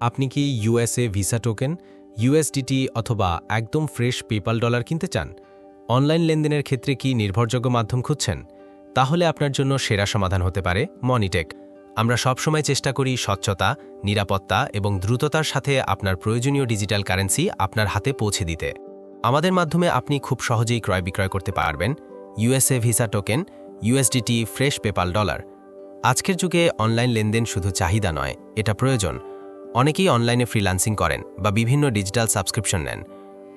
আপনি কি USA visa token, USDT অথবা একদম ফ্রেশ পেপাল ডলার কিনতে চান? অনলাইন লেনদেনের ক্ষেত্রে কি নির্ভরযোগ্য মাধ্যম খুঁজছেন? তাহলে আপনার জন্য সেরা সমাধান হতে পারে মনিটেক। আমরা সবসময় চেষ্টা করি স্বচ্ছতা, নিরাপত্তা এবং দ্রুততার সাথে আপনার প্রয়োজনীয় ডিজিটাল কারেন্সি আপনার হাতে পৌঁছে দিতে। আমাদের মাধ্যমে আপনি খুব সহজেই ক্রয় বিক্রয় করতে পারবেন। USA visa token, USDT, fresh PayPal dollar. আজকের যুগে অনলাইন লেনদেন শুধু চাহিদা নয়, এটা প্রয়োজন। অনেকেই অনলাইনে ফ্রিল্যান্সিং করেন বা বিভিন্ন ডিজিটাল সাবস্ক্রিপশন নেন।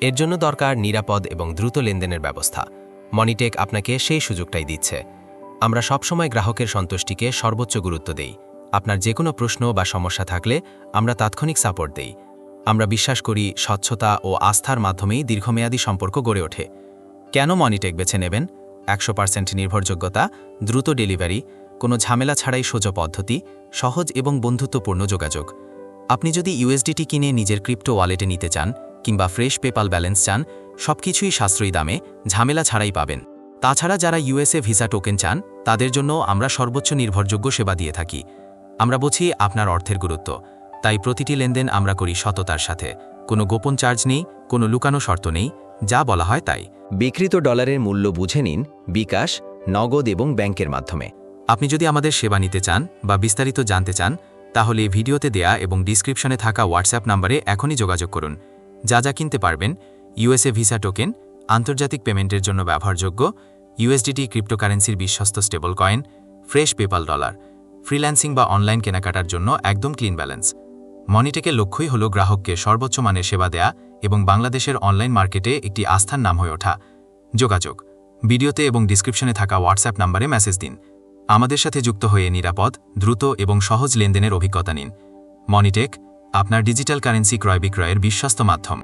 এর জন্য দরকার নিরাপদ এবং দ্রুত লেনদেনের ব্যবস্থা। মনিটেক আপনাকে সেই সুযোগটাই দিচ্ছে। আমরা সবসময় গ্রাহকের সন্তুষ্টিকে সর্বোচ্চ গুরুত্ব দেই। আপনার যে কোনো প্রশ্ন বা সমস্যা থাকলে আমরা তাৎক্ষণিক সাপোর্ট দেই। আমরা বিশ্বাস করি স্বচ্ছতা ও আস্থার মাধ্যমেই দীর্ঘমেয়াদী সম্পর্ক গড়ে ওঠে। কেন মনিটেক বেছে নেবেন? একশো পার্সেন্ট নির্ভরযোগ্যতা, দ্রুত ডেলিভারি কোনো ঝামেলা ছাড়াই সোজা পদ্ধতি, সহজ এবং বন্ধুত্বপূর্ণ যোগাযোগ। আপনি যদি ইউএসডিটি কিনে নিজের ক্রিপ্টো ওয়ালেটে নিতে চান কিংবা ফ্রেশ পেপাল ব্যালেন্স চান সবকিছুই সাশ্রয়ী দামে ঝামেলা ছাড়াই পাবেন। তাছাড়া যারা ইউএসএ ভিসা টোকেন চান তাদের জন্য আমরা সর্বোচ্চ নির্ভরযোগ্য সেবা দিয়ে থাকি। আমরা বুঝি আপনার অর্থের গুরুত্ব তাই প্রতিটি লেনদেন আমরা করি সততার সাথে। কোনো গোপন চার্জ নেই কোনো লুকানো শর্ত নেই যা বলা হয় তাই। বিকৃত ডলারের মূল্য বুঝে নিন বিকাশ নগদ এবং ব্যাংকের মাধ্যমে। আপনি যদি আমাদের সেবা নিতে চান বা বিস্তারিত জানতে চান তাহলে ভিডিওতে দেয়া এবং ডিসক্রিপশনে থাকা হোয়াটসঅ্যাপ নম্বরে এখনই যোগাযোগ করুন। যা যা কিনতে পারবেন, ইউএসএ ভিসা টোকেন, আন্তর্জাতিক পেমেন্টের জন্য ব্যবহারযোগ্য, ইউএসডিটি ক্রিপ্টোকারেন্সির বিশ্বস্ত stable coin, fresh PayPal dollar, freelancing বা অনলাইন কেনাকাটার জন্য একদম ক্লিন ব্যালেন্স। মনিটেকের লক্ষ্যই হল গ্রাহককে সর্বোচ্চ মানের সেবা দেয়া এবং বাংলাদেশের অনলাইন মার্কেটে একটি আস্থার নাম হয়ে ওঠা। যোগাযোগ। ভিডিওতে এবং ডিসক্রিপশনে থাকা হোয়াটসঅ্যাপ নাম্বারে মেসেজ দিন। আমাদের সাথে যুক্ত হয়ে নিরাপদ, দ্রুত এবং সহজ লেনদেনের অভিজ্ঞতা নিন। মনিটেক, আপনার ডিজিটাল কারেন্সি ক্রয় বিক্রয়ের বিশ্বস্ত মাধ্যম।